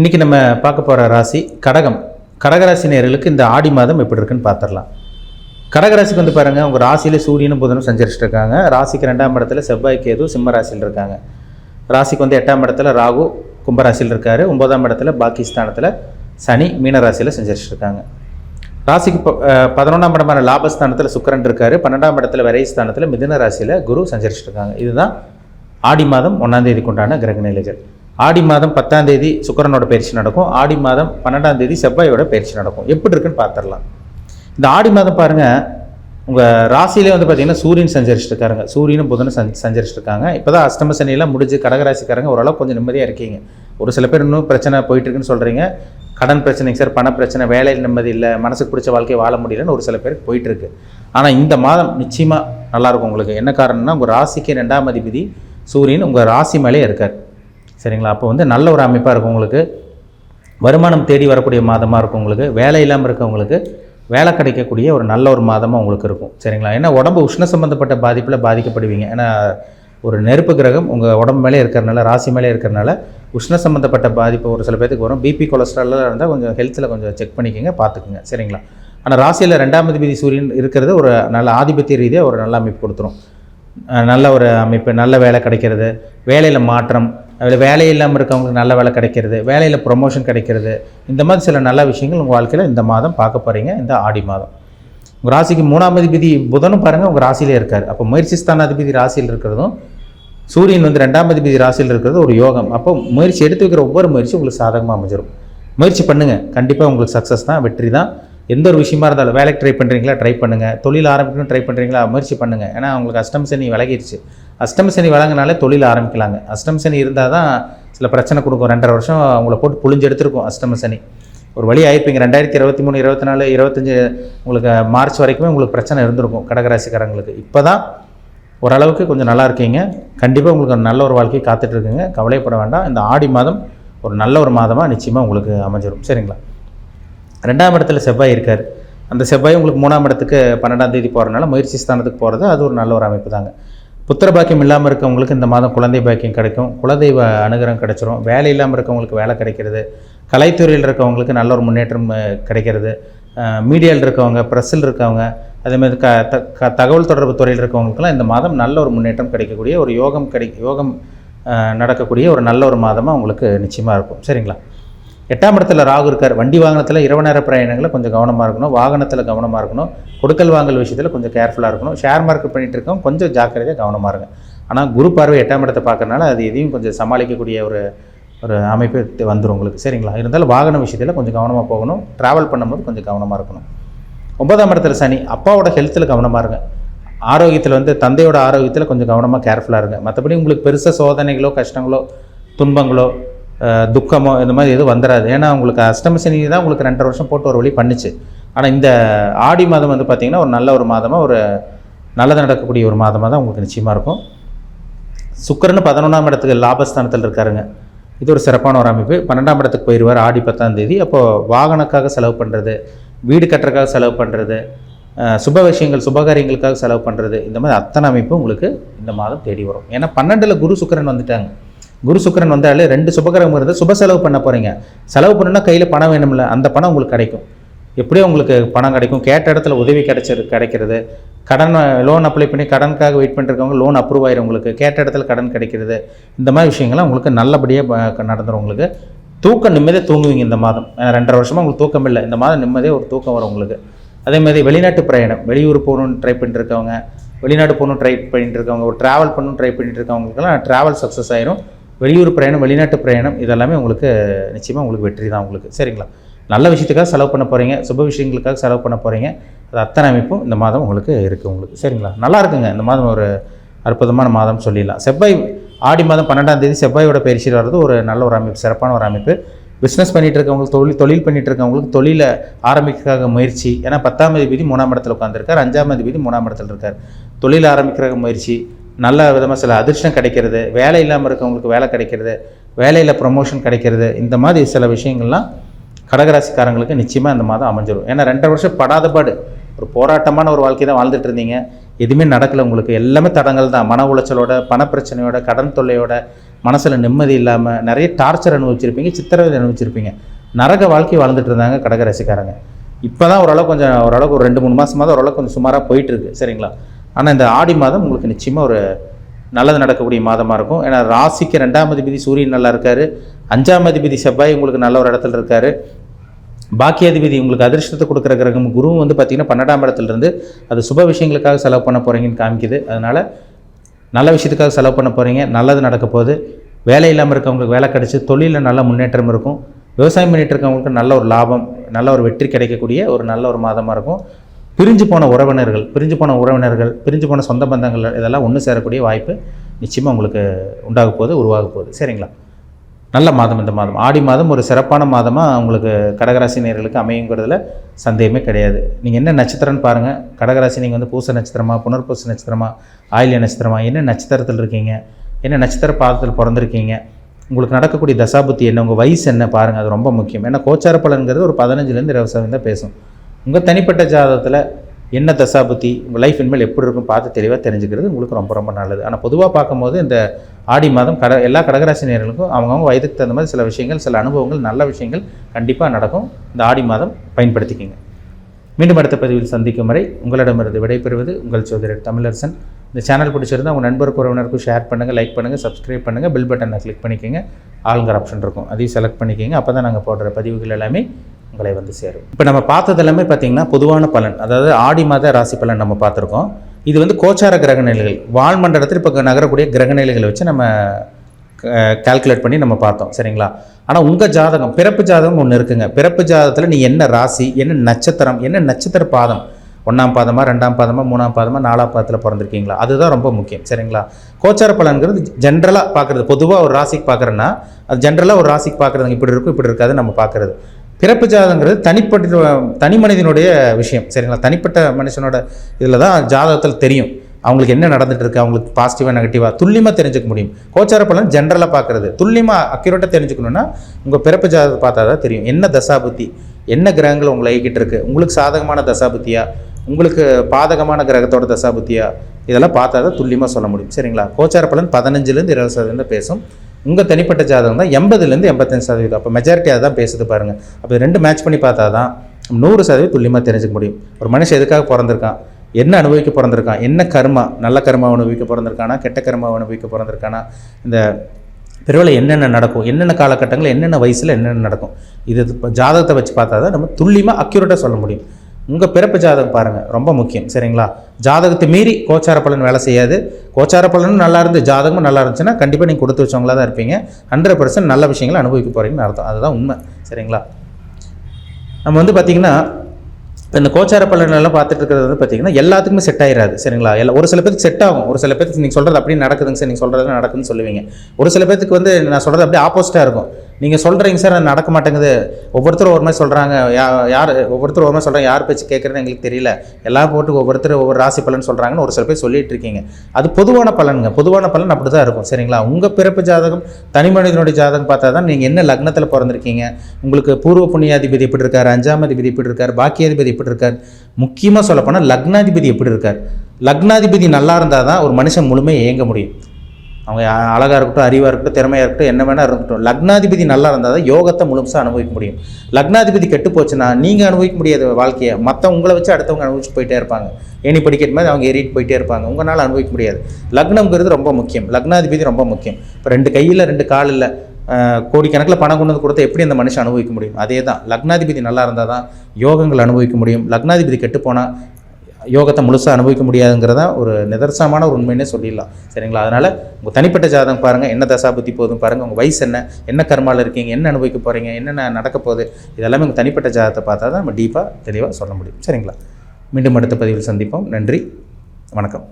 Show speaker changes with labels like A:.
A: இன்றைக்கி நம்ம பார்க்க போகிற ராசி கடகம். கடகராசி நேர்களுக்கு இந்த ஆடி மாதம் எப்படி இருக்குன்னு பார்த்துடலாம். கடகராசிக்கு வந்து பாருங்கள் உங்கள் ராசியில் சூரியனும் புதனும் சஞ்சரிச்சுட்டு இருக்காங்க. ராசிக்கு ரெண்டாம் இடத்துல செவ்வாய் கேது சிம்ம ராசியில் இருக்காங்க. ராசிக்கு வந்து எட்டாம் இடத்துல ராகு கும்பராசியில் இருக்கார். ஒன்பதாம் இடத்துல பாகிஸ்தானத்தில் சனி மீன ராசியில் சஞ்சரிச்சுட்டு இருக்காங்க. ராசிக்கு ப- பதினொன்றாம் இடமான லாபஸ்தானத்தில் சுக்கரன் இருக்கார். பன்னெண்டாம் இடத்துல விரைஸ்தானத்தில் மிதுன ராசியில் குரு சஞ்சரிச்சுட்டு இருக்காங்க. இதுதான் ஆடி மாதம் ஒன்றாம் உண்டான கிரக நிலைகள் ஆடி மாதம் பத்தாம் தேதி சுக்கரனோட பயிற்சி நடக்கும். ஆடி மாதம் பன்னெண்டாம் தேதி செவ்வாயோட பயிற்சி நடக்கும். எப்படி இருக்குன்னு பார்த்துடலாம் இந்த ஆடி மாதம் பாருங்க உங்கள் ராசியிலே வந்து பார்த்தீங்கன்னா சூரியன் சஞ்சரிச்சுட்டு இருக்காருங்க சூரியனும் புதனும் சஞ் சஞ்சரிச்சுட்டு இருக்காங்க இப்போ தான் அஷ்டம சனியெல்லாம் முடிஞ்சு கடகராசிக்காரங்க ஓரளவுக்கு கொஞ்சம் நிம்மதியாக இருக்கீங்க. ஒரு சில பேர் இன்னும் பிரச்சனை போயிட்டு இருக்குன்னு சொல்கிறீங்க கடன் பிரச்சனைங்க சார் பண பிரச்சனை வேலையில் நிம்மதி இல்லை மனசுக்கு பிடிச்ச வாழ்க்கையை வாழ முடியலன்னு ஒரு சில பேருக்கு போயிட்டுருக்கு ஆனால் இந்த மாதம் நிச்சயமாக நல்லாயிருக்கும் உங்களுக்கு. என்ன காரணம்னா உங்கள் ராசிக்கு ரெண்டாம் அதிபதி சூரியன் உங்கள் ராசி மேலே இருக்கார். சரிங்களா? அப்போ வந்து நல்ல ஒரு அமைப்பாக இருக்கும் உங்களுக்கு. வருமானம் தேடி வரக்கூடிய மாதமாக இருக்கும் உங்களுக்கு. வேலை இல்லாமல் இருக்கவங்களுக்கு வேலை கிடைக்கக்கூடிய ஒரு நல்ல ஒரு மாதமாக உங்களுக்கு இருக்கும். சரிங்களா? ஏன்னா உடம்பு உஷ்ண சம்பந்தப்பட்ட பாதிப்பில் பாதிக்கப்படுவீங்க. ஏன்னா ஒரு நெருப்பு கிரகம் உங்கள் உடம்பு மேலே இருக்கிறனால ராசி மேலே இருக்கிறனால உஷ்ண சம்மந்தப்பட்ட பாதிப்பு ஒரு சில பேருக்கு வரும். பிபி கொலஸ்ட்ரால்லாம் இருந்தால் கொஞ்சம் ஹெல்த்தில் கொஞ்சம் செக் பண்ணிக்கோங்க பார்த்துக்குங்க. சரிங்களா? ஆனால் ராசியில் ரெண்டாம் அதிபதி சூரியன் இருக்கிறது ஒரு நல்ல ஆதிபத்திய ரீதியாக ஒரு நல்ல அமைப்பு கொடுத்துரும். நல்ல ஒரு அமைப்பு நல்ல வேலை கிடைக்கிறது. வேலையில் மாற்றம் வேலை இல்லாமல் இருக்கவங்களுக்கு நல்ல வேலை கிடைக்கிறது வேலையில் ப்ரொமோஷன் கிடைக்கிறது. இந்த மாதிரி சில நல்ல விஷயங்கள் உங்கள் வாழ்க்கையில் இந்த மாதம் பார்க்க போகிறீங்க இந்த ஆடி மாதம். உங்கள் ராசிக்கு மூணாம் அதிபதி புதனும் பாருங்கள் உங்கள் ராசியிலே இருக்கார். அப்போ முயற்சி ஸ்தான அதிபதி ராசியில் இருக்கிறதும் சூரியன் வந்து ரெண்டாம் அதிபதி ராசியில் இருக்கிறது ஒரு யோகம். அப்போ முயற்சி எடுத்து வைக்கிற ஒவ்வொரு முயற்சி உங்களுக்கு சாதகமாக அமைஞ்சிடும் முயற்சி பண்ணுங்கள் கண்டிப்பாக உங்களுக்கு சக்ஸஸ் தான் வெற்றி தான். எந்த ஒரு விஷயமா இருந்தாலும் வேலைக்கு ட்ரை பண்ணுறீங்களா ட்ரை பண்ணுங்கள் தொழில் ஆரம்பிக்கணும் ட்ரை பண்ணுறீங்களா முயற்சி பண்ணுங்கள் ஏன்னா உங்களுக்கு அஷ்டம நீ விலகிடுச்சு அஷ்டம் சனி வழங்கினாலே தொழில் ஆரம்பிக்கலாங்க. அஷ்டம சனி இருந்தால் தான் சில பிரச்சனை கொடுக்கும். ரெண்டரை வருஷம் உங்களை போட்டு புழிஞ்சு எடுத்திருக்கும் அஷ்டம சனி. ஒரு வழி ஆயிருப்பீங்க. ரெண்டாயிரத்தி இருபத்தி மூணு இருபத்தி நாலு இருபத்தஞ்சு உங்களுக்கு மார்ச் வரைக்குமே உங்களுக்கு பிரச்சனை இருந்திருக்கும் கடகராசிக்காரங்களுக்கு. இப்போ தான் ஓரளவுக்கு கொஞ்சம் நல்லா இருக்கீங்க. கண்டிப்பாக உங்களுக்கு நல்ல ஒரு வாழ்க்கை காத்துட்டு இருக்குங்க. கவலைப்பட வேண்டாம். இந்த ஆடி மாதம் ஒரு நல்ல ஒரு மாதமாக நிச்சயமாக உங்களுக்கு அமைஞ்சிடும் சரிங்களா? ரெண்டாம் இடத்துல செவ்வாய் இருக்கார். அந்த செவ்வாய் உங்களுக்கு மூணாம் இடத்துக்கு பன்னெண்டாம் தேதி போகிறனால முயற்சி ஸ்தானத்துக்கு போகிறது அது ஒரு நல்ல ஒரு அமைப்பு தாங்க. புத்திர பாக்கியம் இல்லாமல் இருக்கவங்களுக்கு இந்த மாதம் குழந்தை பாக்கியம் கிடைக்கும். குலதெய்வ அனுகிரகம் கிடைச்சிரும். வேலை இல்லாமல் இருக்கவங்களுக்கு வேலை கிடைக்கிறது. கலைத்துறையில் இருக்கவங்களுக்கு நல்ல ஒரு முன்னேற்றம் கிடைக்கிறது. மீடியாவில் இருக்கவங்க ப்ரெஸ்ஸில் இருக்கவங்க அதேமாதிரி க த- க தகவல் தொடர்பு துறையில் இருக்கவங்களுக்குலாம் இந்த மாதம் நல்ல ஒரு முன்னேற்றம் கிடைக்கக்கூடிய ஒரு யோகம் கிடை யோகம் நடக்கக்கூடிய ஒரு நல்ல ஒரு மாதமாக உங்களுக்கு நிச்சயமாக இருக்கும். சரிங்களா? எட்டாம் இடத்துல ராகு இருக்கார். வண்டி வாகனத்தில் இரவு நேர பிரயாணங்களில் கொஞ்சம் கவனமாக இருக்கணும். வாகனத்தில் கவனமாக இருக்கணும். கொடுக்கல் வாங்கல் விஷயத்தில் கொஞ்சம் கேர்ஃபுல்லாக இருக்கணும். ஷேர் மார்க்கெட் பண்ணிகிட்டு இருக்கோம் கொஞ்சம் ஜாக்கிரதையாக கவனமாக இருங்க. ஆனால் குரு பார்வை எட்டாம் இடத்தை பார்க்கறனால அது எதையும் கொஞ்சம் சமாளிக்கக்கூடிய ஒரு ஒரு அமைப்பு வந்துடும் உங்களுக்கு. சரிங்களா? இருந்தாலும் வாகன விஷயத்தில் கொஞ்சம் கவனமாக போகணும். ட்ராவல் பண்ணும்போது கொஞ்சம் கவனமாக இருக்கணும். ஒன்பதாம் இடத்துல சனி அப்பாவோட ஹெல்த்தில் கவனமாக இருங்க. ஆரோக்கியத்தில் வந்து தந்தையோட ஆரோக்கியத்தில் கொஞ்சம் கவனமாக கேர்ஃபுல்லாக இருங்க. மற்றபடி உங்களுக்கு பெருசாக சோதனைகளோ கஷ்டங்களோ துன்பங்களோ துக்கமோ இந்த மாதிரி எதுவும் வந்துடாது ஏன்னா உங்களுக்கு அஷ்டம சனி தான் உங்களுக்கு ரெண்டரை வருஷம் போட்டு ஒரு வழி பண்ணிச்சு. ஆனால் இந்த ஆடி மாதம் வந்து பார்த்திங்கன்னா ஒரு நல்ல ஒரு மாதமாக ஒரு நல்லது நடக்கக்கூடிய ஒரு மாதமாக தான் உங்களுக்கு நிச்சயமாக இருக்கும். சுக்கரன் பதினொன்றாம் இடத்துக்கு லாபஸ்தானத்தில் இருக்காருங்க. இது ஒரு சிறப்பான ஒரு அமைப்பு. பன்னெண்டாம் இடத்துக்கு போயிடுவார் ஆடி பத்தாம் தேதி. அப்போது வாகனக்காக செலவு பண்ணுறது வீடு கட்டுறதுக்காக செலவு பண்ணுறது சுப விஷயங்கள் சுபகாரியங்களுக்காக செலவு பண்ணுறது இந்த மாதிரி அத்தனை அமைப்பு உங்களுக்கு இந்த மாதம் தேடி வரும். ஏன்னா பன்னெண்டில் குரு சுக்கரன் வந்துட்டாங்க. குரு சுக்கரன் வந்தாலே ரெண்டு சுபகிரகம் இருந்து சுப செலவு பண்ண போகிறீங்க செலவு பண்ணணும்னா கையில் பணம் வேணும்ல அந்த பணம் உங்களுக்கு கிடைக்கும். எப்படியும் உங்களுக்கு பணம் கிடைக்கும். கேட்ட இடத்துல உதவி கிடைச்சிரு கிடைக்கிறது. கடன் லோன் அப்ளை பண்ணி கடனுக்காக வெயிட் பண்ணிருக்கவங்க லோன் அப்ரூவ் ஆயிரும் உங்களுக்கு. கேட்ட இடத்துல கடன் கிடைக்கிறது. இந்த மாதிரி விஷயங்கள்லாம் உங்களுக்கு நல்லபடியாக நடந்துடும் உங்களுக்கு. தூக்கம் நிம்மதியாக தூங்குவீங்க இந்த மாதம். ரெண்டரை வருஷமாக உங்களுக்கு தூக்கம் இல்லை. இந்த மாதம் நிம்மதியாக ஒரு தூக்கம் வரும் உங்களுக்கு. அதே மாதிரி வெளிநாட்டு பிரயாணம். வெளியூர் போகணும்னு ட்ரை பண்ணிட்டுருக்கவங்க. வெளிநாடு போகணும் ட்ரை பண்ணிட்டு இருக்கவங்க ஒரு ட்ராவல் பண்ணணும் ட்ரை பண்ணிட்டு இருக்கவங்களுக்கெல்லாம் ட்ராவல் சக்ஸஸ் ஆயிரும். வெளியூர் பிரயாணம் வெளிநாட்டு பிரயாணம் இதெல்லாமே உங்களுக்கு நிச்சயமாக உங்களுக்கு வெற்றி தான் உங்களுக்கு. சரிங்களா? நல்ல விஷயத்துக்காக செலவு பண்ண போகிறீங்க சுப விஷயங்களுக்காக செலவு பண்ண போகிறீங்க அது அத்தனை அமைப்பும் இந்த மாதம் உங்களுக்கு இருக்குது உங்களுக்கு. சரிங்களா? நல்லா இருக்குங்க. இந்த மாதம் ஒரு அற்புதமான மாதம் சொல்லிடலாம். செவ்வாய் ஆடி மாதம் பன்னெண்டாம் தேதி செவ்வாயோட பயிற்சி வர்றது ஒரு நல்ல ஒரு அமைப்பு சிறப்பான ஒரு அமைப்பு. பிஸ்னஸ் பண்ணிகிட்டு இருக்கவங்களுக்கு தொழில் தொழில் பண்ணிகிட்டு இருக்கவங்களுக்கு தொழிலை ஆரம்பிக்கிறதுக்காக முயற்சி. ஏன்னா பத்தாம் தேதி மூணாம் இடத்துல உட்காந்துருக்கார் அஞ்சாம் தேதி மூணாம் இடத்துல இருக்கார். தொழில் ஆரம்பிக்கிற முயற்சி. நல்ல விதமாக சில அதிர்ஷ்டம் கிடைக்கிறது வேலை இல்லாமல் இருக்கவங்களுக்கு வேலை கிடைக்கிறது வேலையில் ப்ரொமோஷன் கிடைக்கிறது இந்த மாதிரி சில விஷயங்கள்லாம் கடகராசிக்காரங்களுக்கு நிச்சயமாக இந்த மாதம் அமைஞ்சிரும். ஏன்னா ரெண்டரை வருஷம் படாத பாடு. ஒரு போராட்டமான ஒரு வாழ்க்கை தான் வாழ்ந்துட்டு இருந்தீங்க. எதுவுமே நடக்கல உங்களுக்கு. எல்லாமே தடங்கள் தான். மன உளைச்சலோட பணப்பிரச்சனையோட கடன் தொல்லையோட மனசில் நிம்மதி இல்லாமல் நிறைய டார்ச்சர் அனுபவிச்சிருப்பீங்க சித்திரவதை அனுபவிச்சிருப்பீங்க. நரக வாழ்க்கை வாழ்ந்துட்டு இருந்தாங்க கடகராசிக்காரங்க. இப்போ தான் ஓரளவு கொஞ்சம் ஓரளவுக்கு ஒரு ரெண்டு மூணு மாதமாக தான் ஓரளவுக்கு கொஞ்சம் சுமாராக போயிட்டுருக்கு சரிங்களா? ஆனால் இந்த ஆடி மாதம் உங்களுக்கு நிச்சயமாக ஒரு நல்லது நடக்கக்கூடிய மாதமாக இருக்கும். ஏன்னா ராசிக்கு ரெண்டாம் அதிபதி சூரியன் நல்லா இருக்கார். அஞ்சாம் அதிபதி செவ்வாய் உங்களுக்கு நல்ல ஒரு இடத்துல இருக்கார். பாக்கியாதிபதி உங்களுக்கு அதிர்ஷ்டத்தை கொடுக்குற கிரகம் குருவும் வந்து பார்த்திங்கன்னா பன்னெண்டாம் இடத்துலேருந்து அது சுப விஷயங்களுக்காக செலவு பண்ண போகிறீங்கன்னு காமிக்குது. அதனால் நல்ல விஷயத்துக்காக செலவு பண்ண போகிறீங்க நல்லது நடக்க போகுது. வேலை இல்லாமல் இருக்கவங்களுக்கு வேலை கிடச்சி தொழிலில் நல்ல முன்னேற்றம் இருக்கும். விவசாயம் பண்ணிகிட்டு இருக்கவங்களுக்கு நல்ல ஒரு லாபம் நல்ல ஒரு வெற்றி கிடைக்கக்கூடிய ஒரு நல்ல ஒரு மாதமாக இருக்கும். பிரிஞ்சு போன உறவினர்கள் பிரிஞ்சு போன உறவினர்கள் பிரிஞ்சு போன சொந்த பந்தங்கள் இதெல்லாம் ஒன்று சேரக்கூடிய வாய்ப்பு நிச்சயமாக உங்களுக்கு உண்டாக போகுது உருவாக போகுது. சரிங்களா? நல்ல மாதம் இந்த மாதம். ஆடி மாதம் ஒரு சிறப்பான மாதமாக உங்களுக்கு கடகராசி நேர்களுக்கு அமையுங்கிறதுல சந்தேகமே கிடையாது. நீங்கள் என்ன நட்சத்திரம்னு பாருங்கள் கடகராசி நீங்கள் வந்து பூச நட்சத்திரமா புனர்பூச நட்சத்திரமா ஆயில்ய நட்சத்திரமா என்ன நட்சத்திரத்தில் இருக்கீங்க? என்ன நட்சத்திர பாதத்தில் பிறந்திருக்கீங்க? உங்களுக்கு நடக்கக்கூடிய தசாபுத்தி என்ன? உங்கள் வயசு என்ன? பாருங்கள் அது ரொம்ப முக்கியம். ஏன்னா கோச்சார பலன்கிறது ஒரு பதினஞ்சுலேருந்து இருபது சதவீதம் தான் பேசும். உங்கள் தனிப்பட்ட ஜாதகத்தில் என்ன தசாபுத்தி உங்கள் லைஃப் இனிமேல் எப்படி இருக்கும் பார்த்து தெளிவாக தெரிஞ்சுக்கிறது உங்களுக்கு ரொம்ப ரொம்ப நல்லது. ஆனால் பொதுவாக பார்க்கும்போது இந்த ஆடி மாதம் கட எல்லா கடகராசி நேர்களுக்கும் அவங்கவுங்க வயதுக்கு தகுந்த மாதிரி சில விஷயங்கள் சில அனுபவங்கள் நல்ல விஷயங்கள் கண்டிப்பாக நடக்கும். இந்த ஆடி மாதம் பயன்படுத்திக்கிங்க. மீண்டும் அடுத்த பதிவில் சந்திக்கும் வரை உங்களிடமிருந்து விடைபெறுவது உங்கள் சோதரர் தமிழரசன். இந்த சேனல் பிடிச்சிருந்தால் உங்கள் நண்பருக்கு உறவினருக்கும் ஷேர் பண்ணுங்கள் லைக் பண்ணுங்கள் சப்ஸ்கிரைப் பண்ணுங்கள் பில் பட்டனை கிளிக் பண்ணிக்கோங்க. ஆளுங்கிற ஆப்ஷன் இருக்கும். அதையும் செலக்ட் பண்ணிக்கோங்க. அப்போ தான் நாங்கள் போடுற பதிவுகள் எல்லாமே உங்களை வந்து சேரும். இப்போ நம்ம பார்த்தது எல்லாமே பார்த்தீங்கன்னா பொதுவான பலன். அதாவது ஆடி மாத ராசி பலன் நம்ம பார்த்துருக்கோம். இது வந்து கோச்சார கிரக நிலைகள். வால்மண்டலத்தில் இப்போ நகரக்கூடிய கிரகநிலைகளை வச்சு நம்ம கால்குலேட் பண்ணி நம்ம பார்த்தோம். சரிங்களா? ஆனால் உங்கள் ஜாதகம் பிறப்பு ஜாதகம் ஒன்று இருக்குங்க. பிறப்பு ஜாதகத்தில் நீ என்ன ராசி என்ன நட்சத்திரம் என்ன நட்சத்திர பாதம்? ஒன்றாம் பாதமாக ரெண்டாம் பாதமாக மூணாம் பாதமாக நாலாம் பாதத்தில் பிறந்திருக்கீங்களா? அதுதான் ரொம்ப முக்கியம். சரிங்களா? கோச்சார பலன்கிறது ஜென்ரலாக பார்க்குறது. பொதுவாக ஒரு ராசிக்கு பார்க்குறேன்னா அது ஜென்ரலாக ஒரு ராசிக்கு பார்க்குறதுங்க. இப்படி இருக்கும் இப்படி இருக்காது நம்ம பார்க்குறது. பிறப்பு ஜாதகங்கிறது தனிப்பட்ட தனி மனிதனுடைய விஷயம் சரிங்களா? தனிப்பட்ட மனுஷனோட இதில் தான் ஜாதகத்தில் தெரியும். அவங்களுக்கு என்ன நடந்துட்டு இருக்கு அவங்களுக்கு பாசிட்டிவாக நெகட்டிவாக துல்லியமாக தெரிஞ்சுக்க முடியும். கோச்சார பலன் ஜென்ரலாக பார்க்குறது. துல்லியமாக அக்யூரேட்டாக தெரிஞ்சுக்கணுன்னா உங்கள் பிறப்பு ஜாதகத்தை பார்த்தா தான் தெரியும். என்ன தசாபுத்தி என்ன கிரகங்கள் உங்களை இயக்கிட்டு இருக்கு? உங்களுக்கு சாதகமான தசாபுத்தியாக உங்களுக்கு பாதகமான கிரகத்தோட தசாபுத்தியா? இதெல்லாம் பார்த்தா தான் துல்லியமாக சொல்ல முடியும். சரிங்களா? கோச்சார பலன் பதினஞ்சுலேருந்து இருபது சதவீதம் பேசும். உங்கள் தனிப்பட்ட ஜாதகம் தான் எண்பதுலேருந்து எண்பத்தஞ்சு சதவீதம். அப்போ மெஜாரிட்டி அதை தான் பேசுது பாருங்கள் அப்போ ரெண்டு மேட்ச் பண்ணி பார்த்தா தான் நூறு சதவீதம் துல்லியமாக தெரிஞ்சுக்க முடியும். ஒரு மனுஷன் எதுக்காக பிறந்திருக்கான்? என்ன அனுபவிக்க பிறந்திருக்கான்? என்ன கர்மா? நல்ல கர்மா அனுபவிக்க பிறந்திருக்கானா? கெட்ட கர்மா அனுபவிக்க பிறந்திருக்கானா? இந்த பிறவில் என்னென்ன நடக்கும்? என்னென்ன காலகட்டங்களில் என்னென்ன வயசில் என்னென்ன நடக்கும்? இது ஜாதகத்தை வச்சு பார்த்தா தான் நம்ம துல்லியமாக அக்யூரேட்டாக சொல்ல முடியும். உங்கள் பிறப்பு ஜாதகம் பாருங்கள் ரொம்ப முக்கியம் சரிங்களா? ஜாதகத்தை மீறி கோச்சார பலன் வேலை செய்யாது. கோச்சார பலனும் நல்லா இருந்து ஜாதகமும் நல்லா இருந்துச்சுன்னா கண்டிப்பாக நீங்கள் கொடுத்து வச்சவங்களா தான் இருப்பீங்க. ஹண்ட்ரட் பர்சன்ட் நல்ல விஷயங்களை அனுபவிக்க போகிறீங்கன்னு அர்த்தம். அதுதான் உண்மை சரிங்களா? நம்ம வந்து பார்த்திங்கன்னா இப்போ இந்த கோச்சார பலனெல்லாம் பார்த்துட்டு இருக்கிறது வந்து பார்த்தீங்கன்னா எல்லாத்துக்குமே செட் ஆயிராது சரிங்களா? எல்லா ஒரு சில பேருக்கு செட் ஆகும். ஒரு சில பேருக்கு நீங்கள் சொல்கிறது அப்படியே நடக்குதுங்க சார் நீங்கள் சொல்கிறது நடக்குதுன்னு சொல்லுவீங்க. ஒரு சில பேருக்கு வந்து நான் சொல்கிறது அப்படியே ஆப்போசிட்டாக இருக்கும். நீங்கள் சொல்கிறீங்க சார் அது நடக்க மாட்டேங்குது. ஒவ்வொருத்தரும் ஒரு மாதிரி சொல்கிறாங்க யார் ஒவ்வொருத்தரும் ஒரு மாதிரி சொல்கிறாங்க யார் பேச்சு கேட்குறேன்னு எங்களுக்கு தெரியல. எல்லாம் போட்டு ஒவ்வொருத்தர் ஒவ்வொரு ராசி பலன் சொல்கிறாங்கன்னு ஒரு சில பேர் சொல்லிட்டு இருக்கீங்க. அது பொதுவான பலனுங்க. பொதுவான பலன் அப்படி தான் இருக்கும். சரிங்களா? உங்கள் பிறப்பு ஜாதகம் தனி மனிதனுடைய ஜாதகம் பார்த்தா தான் நீங்கள் என்ன லக்னத்தில் பிறந்திருக்கீங்க? உங்களுக்கு பூர்வ புண்ணியாதிபதி எப்படி இருக்கார் அஞ்சாம் அதிபதி எப்படி இருக்கார் பாக்கியாதிபதி எப்படி இருக்கார் முக்கியமாக சொல்லப்போனால் லக்னாதிபதி எப்படி இருக்கார் லக்னாதிபதி நல்லா இருந்தால் தான் ஒரு மனுஷன் முழுமையாக இயங்க முடியும். அவங்க அழகாக இருக்கட்டும் அறிவாக இருக்கட்டும் திறமையாக இருக்கட்டும் என்ன வேணால் இருக்கட்டும் லக்னாதிபதி நல்லா இருந்தால் தான் யோகத்தை முழுசாக அனுபவிக்க முடியும். லக்னாதிபதி கெட்டு போச்சுன்னா நீங்கள் அனுபவிக்க முடியாத வாழ்க்கையை மற்ற உங்களை வச்சு அடுத்தவங்க அனுபவிச்சு போயிட்டே இருப்பாங்க. ஏணி படிக்கிற மாதிரி அவங்க ஏறிட்டு போயிட்டே இருப்பாங்க. உங்களால் அனுபவிக்க முடியாது. லக்னம்ங்கிறது ரொம்ப முக்கியம். லக்னாதிபதி ரொம்ப முக்கியம். இப்போ ரெண்டு கையில் ரெண்டு கால் இல்லை. கோடிக்கணக்கில் பணம் கொண்டு வந்து கொடுத்தா எப்படி அந்த மனுஷன் அனுபவிக்க முடியும்? அதே தான் லக்னாதிபதி நல்லா இருந்தால் தான் யோகங்கள் அனுபவிக்க முடியும். லக்னாதிபதி கெட்டு போனால் யோகத்தை முழுசாக அனுபவிக்க முடியாதுங்கிறத ஒரு நிதர்சனமான ஒரு உண்மைன்னே சொல்லிடலாம். சரிங்களா? அதனால் உங்கள் தனிப்பட்ட ஜாதகம் பாருங்கள் என்ன தசாபுத்தி போதும் பாருங்கள் உங்கள் வயசு என்ன? என்ன கர்மாவில் இருக்கீங்க? என்ன அனுபவிக்க போகிறீங்க என்னென்ன நடக்க போகுது? இதெல்லாமே உங்கள் தனிப்பட்ட ஜாதகத்தை பார்த்தா தான் நம்ம டீப்பாக தெளிவாக சொல்ல முடியும். சரிங்களா? மீண்டும் அடுத்த பதிவில் சந்திப்போம். நன்றி. வணக்கம்.